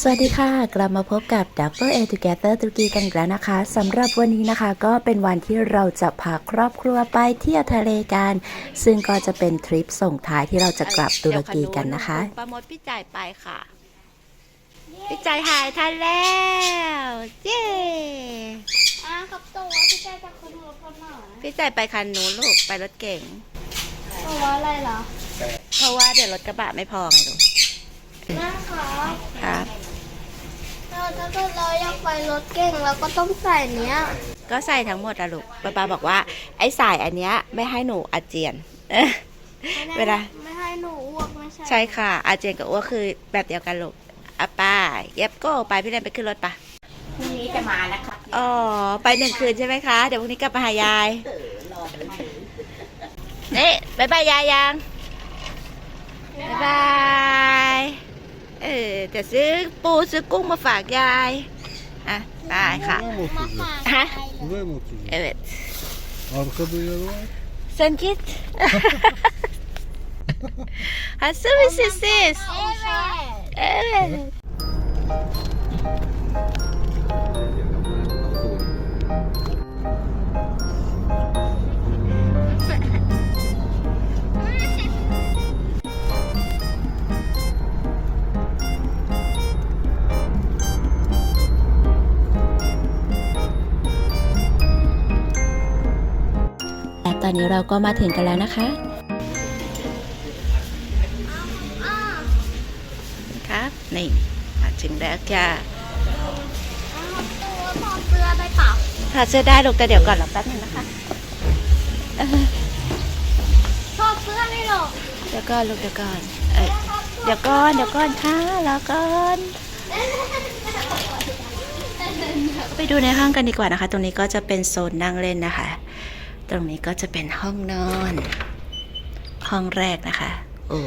สวัสดีค่ะ กลับมาพบกับ Double A Together ตุรกีกันอีกแล้วนะคะสำหรับวันนี้นะคะ ก็เป็นวันที่เราจะพาครอบครัวไปเที่ยวทะเลกัน ซึ่งก็จะเป็นทริปส่งท้ายที่เราจะกลับตุรกีกันนะคะประมดพี่จ่ายไปค่ะ พี่จ่ายหายทันแล้ว เย้อะครับตัวพี่แจจะคนหัวคนหน่อยพี่จ่ายไปคันนู้นลูกไปรถเก่งตัวอะไรเหรอเพราะว่าเดี๋ยวรถกระบะไม่พอไงลูกนะครับครับ เราถ้าเกิดเราอยากไปรถเก่งเราก็ต้องใส่เนี้ย ก็ใส่ทั้งหมดอะลูกป้าปาบอกว่า ไอ้สายอันเนี้ยไม่ให้หนูอาเจียนเอ้อไม่ได้เวลาไม่ให้หนูอ้วกไม่ใช่ใช่ค่ะ อาเจียนกับอ้วกคือแบบเดียวกันลูกอะไป้าเย็บโก้ไปพี่เรนไปขึ้นรถปะพรุ่งนี้จะมานะคะอ๋อไปหนึ่งคืนใช่ไหมคะ เดี๋ยวพรุ่งนี้กลับมาหายายนี่บายบายยายยังบายบาย เออจะซื้อปูซื้อกุ้งมาฝากยายอะไปค่ะมาฝากฮะใครเหรอ Buraya mı oturuyorsun? Evet. Arkada yer var. Sen git. Hazır mısınız siz? เอ้ย Evet. อนนี้เราก็มาถึงกันแล้วนะคะครับนี่มาถึงแล้วจ้าตัวถอดเสื้อได้เปล่าถอดเสื้อได้ลูกแต่เดี๋ยวก่อนรอแป๊บนึงนะคะถอดเสื้อได้หรอเดี๋ยวก่อนลูกเดี๋ยวก่อนเอ้ยเดี๋ยวก่อนเดี๋ยวก่อนค่ะรอก่อนไปดูในห้องกันดีกว่านะคะ ตรงนี้ก็จะเป็นโซนนั่งเล่นนะคะ ตรงนี้ก็จะเป็นห้องนอน ห้องแรกนะคะโอ้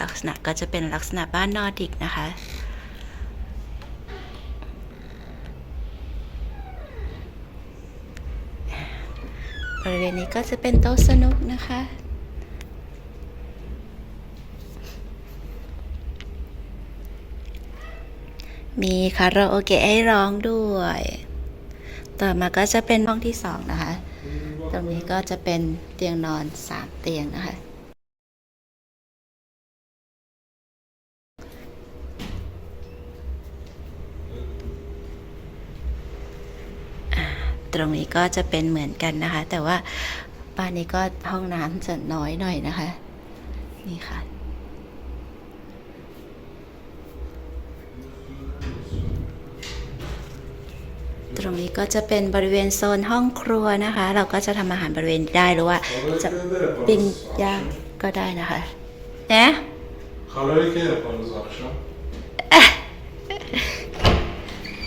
ลักษณะก็จะเป็นลักษณะบ้านนอร์ดิกนะคะ บริเวณนี้ก็จะเป็นโต๊ะสนุกนะคะมีคาราโอเกะให้ร้องด้วย ต่อมาก็จะเป็นห้องที่สองนะคะต รงนี้ก็จะเป็นเตียงนอนสามเตียงนะคะ ตรงนี้ก็จะเป็นเหมือนกันนะคะ แต่ว่าบ้านนี้ก็ห้องน้ำจะน้อยหน่อยนะคะ นี่ค่ะ ตรงนี้ก็จะเป็นบริเวณโซนห้องครัวนะคะ เราก็จะทำอาหารบริเวณนี้ได้หรือว่าจะปิ้งย่างก็ได้นะคะนะ Karaoke yaparız akşam.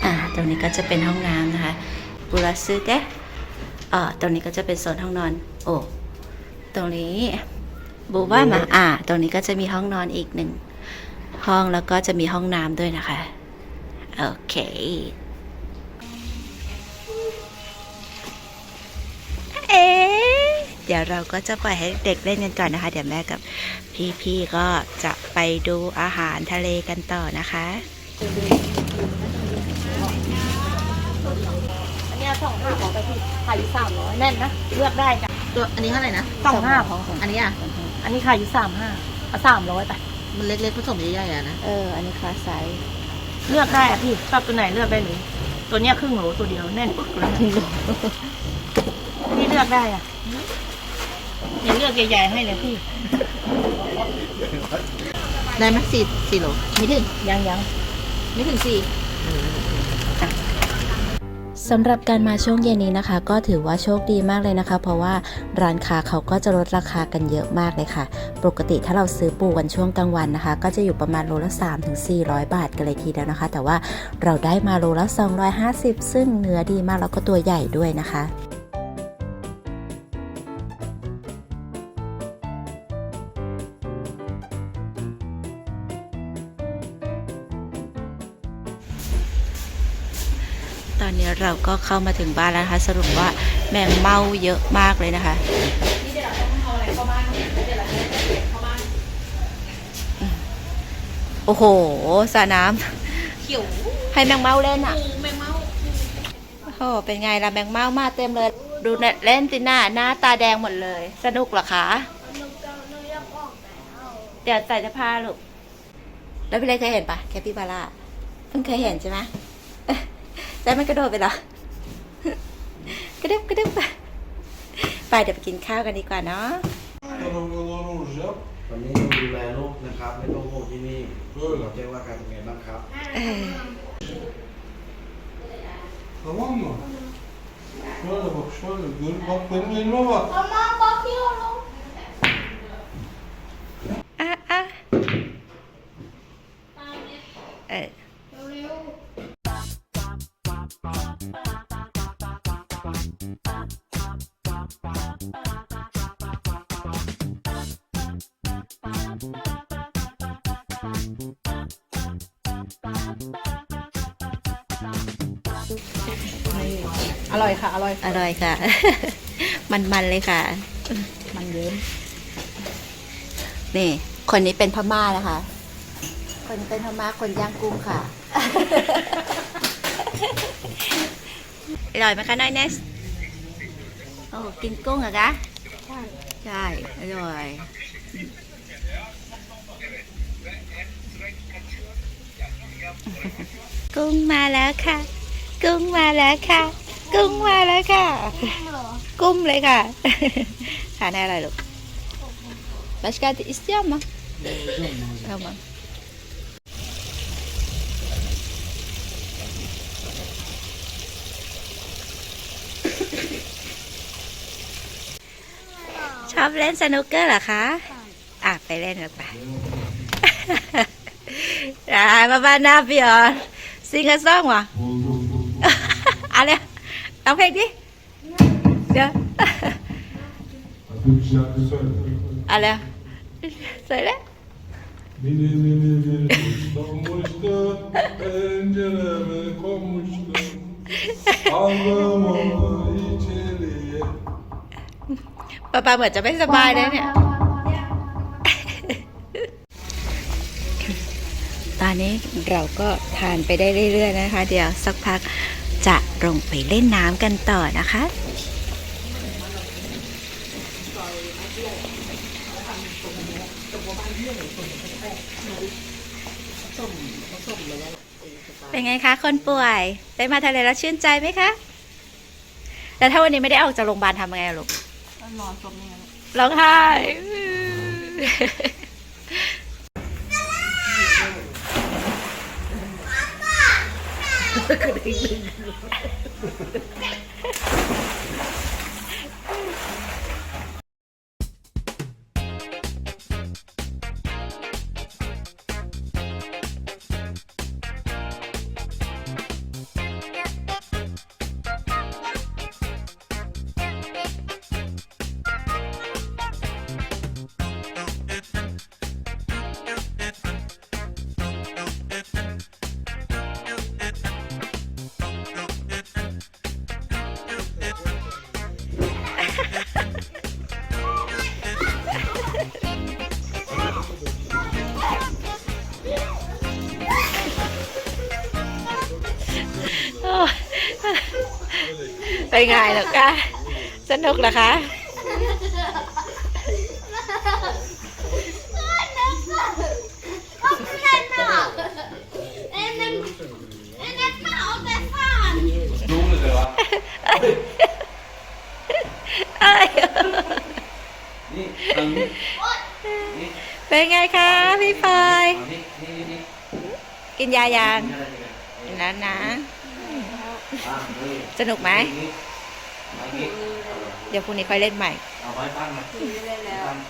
อ่าตรงนี้ก็จะเป็นห้องน้ำนะคะบุราซึเดะอ่าตรงนี้ก็จะเป็นโซนห้องนอน โอ้ ตรงนี้บูว่ามาอ่า ตรงนี้ก็จะมีห้องนอนอีกหนึ่งห้องแล้วก็จะมีห้องน้ำด้วยนะคะ โอเค เดี๋ยวเราก็จะปล่อยให้เด็กเล่นกันก่อนนะคะ เดี๋ยวแม่กับพี่ๆก็จะไปดูอาหารทะเลกันต่อนะคะอันนี้สองห้าของไปที่ขายอยู่สามร้อยแน่นนะเลือกได้จ้ะตัวอันนี้เท่าไหร่นะสองห้าของอันนี้อะอันนี้ขายอยู่สามห้าเอาสามร้อยไปมันเล็กๆผสมใหญ่ๆอะนะเอออันนี้คลาสไซส์เลือกได้อะพี่ชอบตัวไหนเลือกได้เลยตัวเนี้ยครึ่งโหลตัวเดียวแน่นปึ๊กเลยพี่เลือกได้อะ อย่าเลือกใหญ่ๆให้เลยพี่ได้ไหมสี่สี่โลไม่ถึงยังยังไม่ถึงสี่สำหรับการมาช่วงเย็นนี้นะคะ ก็ถือว่าโชคดีมากเลยนะคะ เพราะว่าร้านค้าเขาก็จะลดราคากันเยอะมากเลยค่ะ ปกติถ้าเราซื้อปูกันช่วงกลางวันนะคะ ก็จะอยู่ประมาณโลละ 3 ถึง 400 บาทกันเลยทีเดียวนะคะ แต่ว่าเราได้มาโลละ 250 ซึ่งเนื้อดีมากแล้วก็ตัวใหญ่ด้วยนะคะ เราก็เข้ามาถึงบ้านแล้วนะคะ สรุปว่าแมงเม่าเยอะมากเลยนะคะโอ้โหสระน้ำให้แมงเมาเล่นอะโอ้โหเป็นไงล่ะแมงเมามาเต็มเลย ดูเล่นสิหน้าหน้าตาแดงหมดเลย สนุกเหรอคะเดี๋ยวใส่เสื้อผ้าลูกแล้วพี่เล็กเคยเห็นปะแคปปิบาร่าเพิ่งเคยเห็นใช่ไหม แล้วมันกระโดดไปเหรอกระดึบกระดึบไปเดี๋ยวไปกินข้าวกันดีกว่าเนาะ Karavanlar olacak. วันนี้ดูแลลูกนะครับ ไม่ต้องห่วงที่นี่ Böyle. เจ๊ว่าการเป็นไงบ้างครับ Tamam mı? Şöyle bak şöyle. Gör, bak benim elime bak. Tamam bakıyorum. อะอ่ อร่อยค่ะ อร่อย อร่อยค่ะ มันๆเลยค่ะ มันเยิ้มนี่ คนนี้เป็นพม่านะคะ คนนี้เป็นพม่าคนย่างกุ้งค่ะ อร่อยไหมคะน้อยเนสโอ้กินกุ้งเหรอคะ ใช่ ใช่ อร่อยกุ้งมาแล้วค่ะ กุ้งมาแล้วค่ะ กุ้งมาแล้วค่ะ กุ้มเลยค่ะทานได้อะไรลูก Başka da istiyor mu? Tamam. Chào ชอบเล่นสนุกเกอร์เหรอคะอะไปเล่นกันไปอ่ามาบ้านหน้าพี่อ๋อซิงกับซ่องวะอะไร เอาเพลงดิเดี๋ยว Hadi bir şarkı söyle. อะไร söyle Mini mini bir kuşlanmıştı, pencereme konmuştu. Aldım onu içeriye. ป้าปาเหมือนจะไม่สบายเลยเนี่ย ตอนนี้เราก็ทานไปได้เรื่อยๆนะคะ เดี๋ยวสักพัก จะลงไปเล่นน้ำกันต่อนะคะ เป็นไงคะ คนป่วย ได้มาทะเลแล้วชื่นใจไหมคะแล้วถ้าวันนี้ไม่ได้ออกจากโรงพยาบาลทำยังไงอะลูกนอนจมนี่ร้องไห้ 中でいるんだ。 เป็นไงล่ะคะสนุกเหรอคะเอ้ยนี่ทางนี้เป็นไงคะพี่พลอยนี่นี่นี่กินยายังนี่อะไรกันกินแล้วนะอะนี่ สนุกไหมนี่มางี้เดี๋ยวพรุ่งนี้ค่อยเล่นใหม่เอาไว้ตั้งมา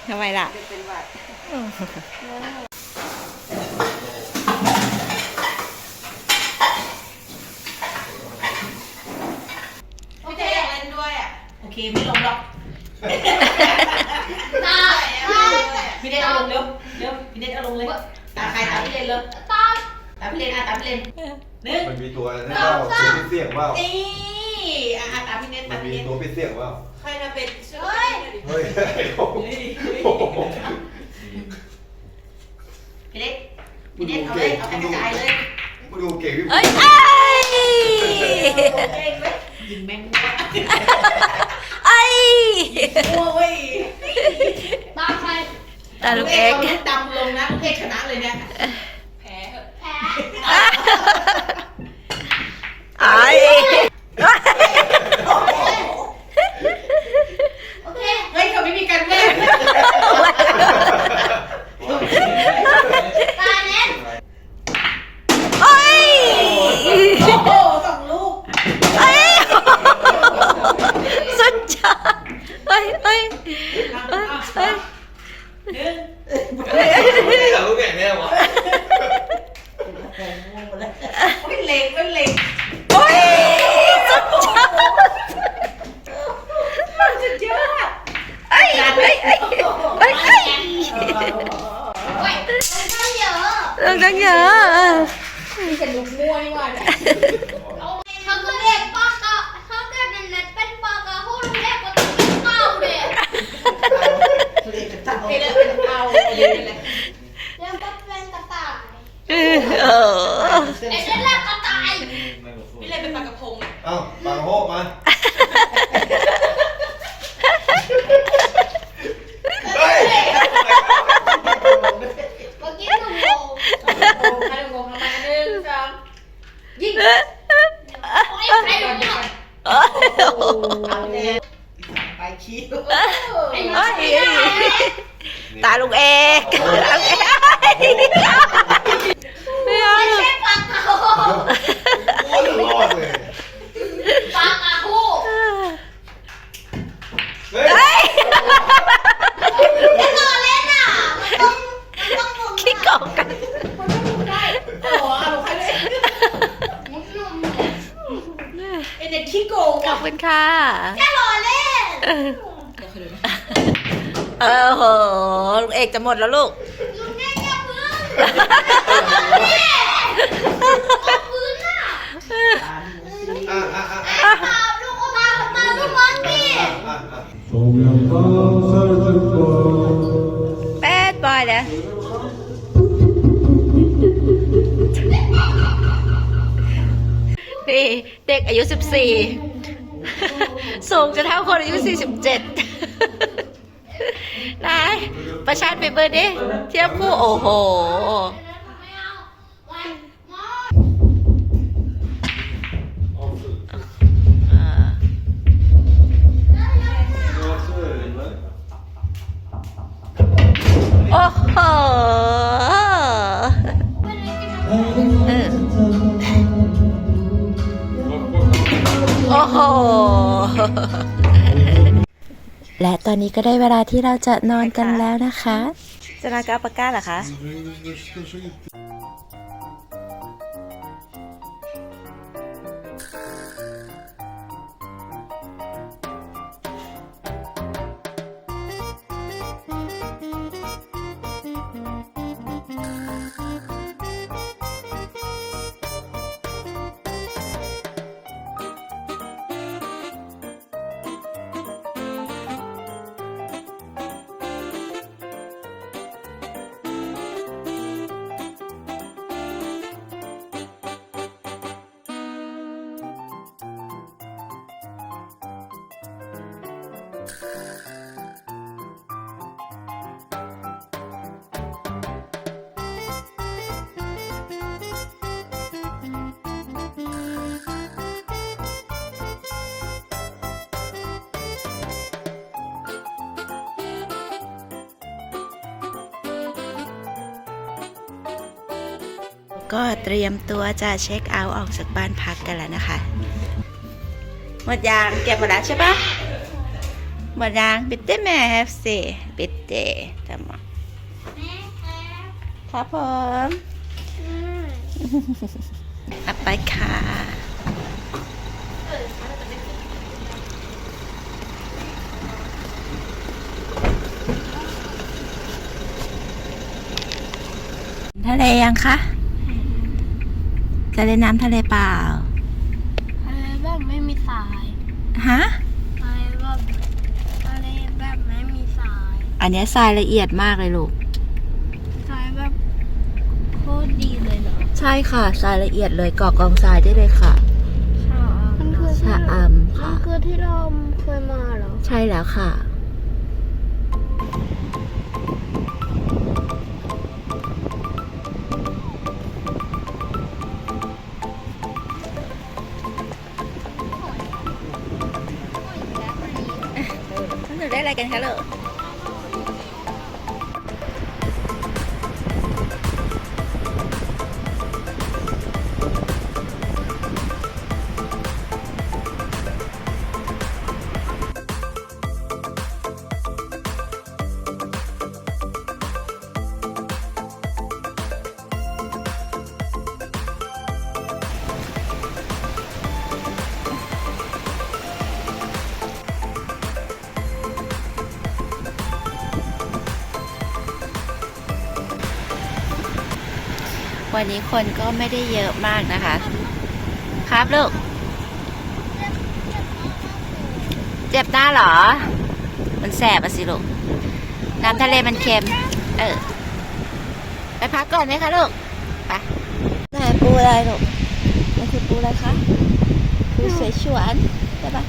ทำไมล่ะพี่เจ๊อยากเล่นด้วยอะโอเคไม่ลงหรอกตาตาพี่เดนเอาลงเร็วเร็วพี่เดนเอาลงเลยตาใครตามพี่เดนเลย ตาตามพี่เดนอะตามพี่เดนหนึ่งมันมีตัวนั่นเปล่าตัวปิดเสียงเปล่านี่อะอะตามพี่เดนมัตานมมีพี่เดนตัวปิดเสียงเปล่าใครจะเป็นช่วยเฮ้ยโอ้โหพี่เล็กมึงเน็ดูตเอาเลเก่ยงเอากมึระงดูจายเลยมึงดูเก่งพี่เอ้ยเอ้ยเก่งไหมยิงแม่งเอ้ยโอ้ยตาใครตาลูกเอ็กาลูกดำลงนะลูกเอกชนะเลยเนี่ย แพ้ ไอ้ โอเค เฮ้ยเขาไม่มีการเล่น ตาเน็ต เอ้ย โอ้โหสองลูก เอ้ยสุดยอดเฮ้ยเฮ้ยเฮ้ยเฮ้ย หนึ่ง อยากรู้แก่แน่วะ ไม่เล็งไม่เล็ง เฮ้ยสุดยอด สุดยอด เอ้ยเฮ้ยเฮ้ยเฮ้ยเฮ้ย โอ้ยต้องเยอะ เรื่อง ตั้งเยอะ นี่เป็นลูกมั่วนี่ว่าก็เรียกปากกาเขาเกิดเน็ตเป็นปากกาหูลูกเรียกว่าเป็นเต้าเด็ก เล็งเป็นเต่าเล็งเป็นเต่าเล็งเป็นอะไร เรียกว่าเป็นกระต่าย เออเออ ไอ้เรื่องแรกกระต่าย พี่เล็งเป็นปลากระพง เอ้าบางโฮกมาเฮ้ย เมื่อกี้หนูงง โอ้ให้งงทำไมหนึ่งสอง ยิงโอ้ยใครรู้เนี่ยเอาเลยไปคิวไอ้เอ้ยตาลุงเอกไม่เอาไม่ใช่ปากกาหูโอ้ยรอดเลยปากกาหูเฮ้ยเฮ้ยจะต่อเล่นอะมันต้องมันต้องหมุนขี้โกงกันโอ้โหเอาใครเลยหมุนหมุน ไอเด็กขี้โกงขอบคุณค่ะแค่ล้อเล่นเออโหลุงเอกจะหมดแล้วลูกลุงแม่อย่าพึ่งเอาพื้นอะอะอะอะอะตามลูกออกมาออกมาลูกบอลดิอะอะ Somyaktan sardıklar. แปดบอยนะนี่ เด็กอายุ 14 สูงจะเท่าคนอายุ 47 นาย ประชันไปเบอร์ดิเทียบคู่ โอ้โห และตอนนี้ก็ได้เวลาที่เราจะนอนกันแล้วนะคะ จะนอนกับอัปปาก้าเหรอคะ ก็เตรียมตัวจะเช็คเอาท์ออกจากบ้านพักกันแล้วนะคะ หมดยางเก็บหมดแล้วใช่ปะหมดยางบิดเต้แม่แฮฟซีบิดเต้ทำมาแม่ครับครับผมอืมอับไปค่ะ ทะเลยังคะ จะเล่นน้ำทะเลเปล่าอะไรแบบไม่มีสายฮะอะไรแบบอะไรแบบไม่มีสายอันเนี้ยทรายละเอียดมากเลยลูกสายแบบโคตรช่ค่ะทรายละเอียดเลยก่อกองทรายได้เลยค่ะมันคือชะอำมัค่ะนคือที่เราเคยมาเหรอ ใช่แล้วค่ะ อะไรกันคะลูก วันนี้คนก็ไม่ได้เยอะมากนะคะ ครับลูก เจ็บหน้าเหรอ มันแสบอะสิลูก น้ำทะเลมันเค็ม เออ ไปพักก่อนไหมคะลูก ไปไหนปูอะไรลูกมันคือปูอะไรคะ ปูเสฉวนใช่ปะ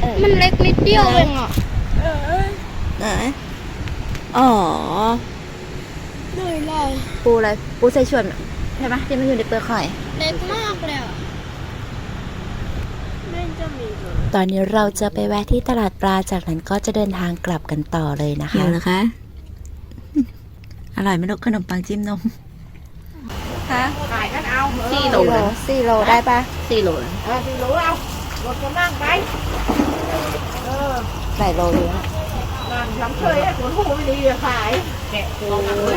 เออมันเล็กนิดเดียวเองอะไหนอ๋อ เลยเลยปูอะไรปูเสฉวนใช่ไหมที่มันอยู่ในเปลือกหอยเล็กมากเลยอะตอนนี้เราจะไปแวะที่ตลาดปลาจากนั้นก็จะเดินทางกลับกันต่อเลยนะคะ หิวเหรอคะ อร่อยไหมลูกขนมปังจิ้มนมขายกันเอาสี่โลสี่โลได้ปะสี่โลเออสี่โลเอารถก็นั่งไปเออหลายโลอยู่นะนั่งทำเคยให้คนหูไม่ดีอะขาย แกะโค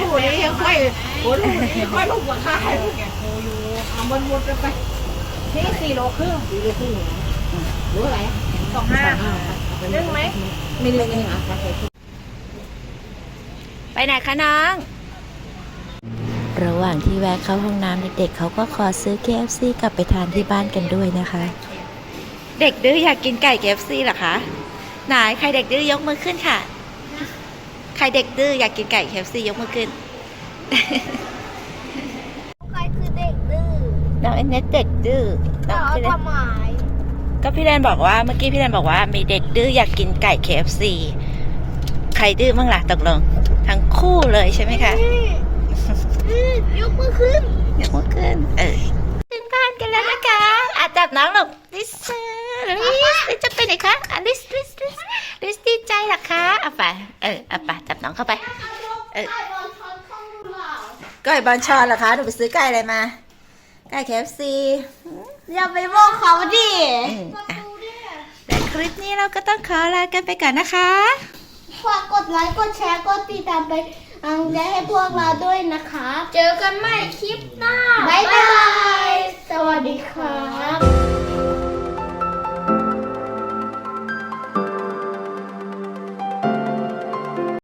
หูนี้ยังค่อยคนหูนี้ค่อยลงมาขายแกะโคอยู่เอามันหมดไปที่สี่โลครึ่งสี่โลครึ่งรู้อะไรสองห้านึ่งไหมไม่เล็กเองอะไปไหนคะน้องระหว่างที่แวะเข้าห้องน้ำเด็กๆเขาก็ขอซื้อ KFC กลับไปทานที่บ้านกันด้วยนะคะ เด็กดื้ออยากกินไก่เคฟซีเหรอคะไหนใครเด็กดื้อยกมือขึ้นค่ะ ใครเด็กดื้ออยากกินไก่เคฟซียกมือขึ้นใครคือเด็กดื้อน้องเอเนตเด็กดื้อน้แต่องเอาพี่แดนทำไมก็พี่แดนบอกว่าเมื่อกี้พี่แดนบอกว่ามีเด็กดื้ออยากกินไก่เคฟซีใครดื้อบ้างล่ะตกลง ทั้งคู่เลยใช่ไหมคะอื้อยกมือขึ้นยกมือขึ้น เออถึงบ้านกันแล้วนะคะอาจับน้องหลกลิสลิสลิสจะไปไหนคะอะลิสลิสลิสลิสดีใจเหรอคะเอาไปเออเอาไปจับน้องเข้าไป เออ ไก่ บอลชอนเหรอคะหนูไปซื้อไก่อะไรมา ไก่ KFC อย่าไปบอกเขาดิอืมอะและคลิปนี้เราก็ต้องขอลากันไปก่อนนะคะฝากกดไลค์กดแชร์กดติดตามไปกำลังใจให้พวกเราด้วยนะคะ เจอกันใหม่คลิปหน้า บ๊ายบาย สวัสดีครับ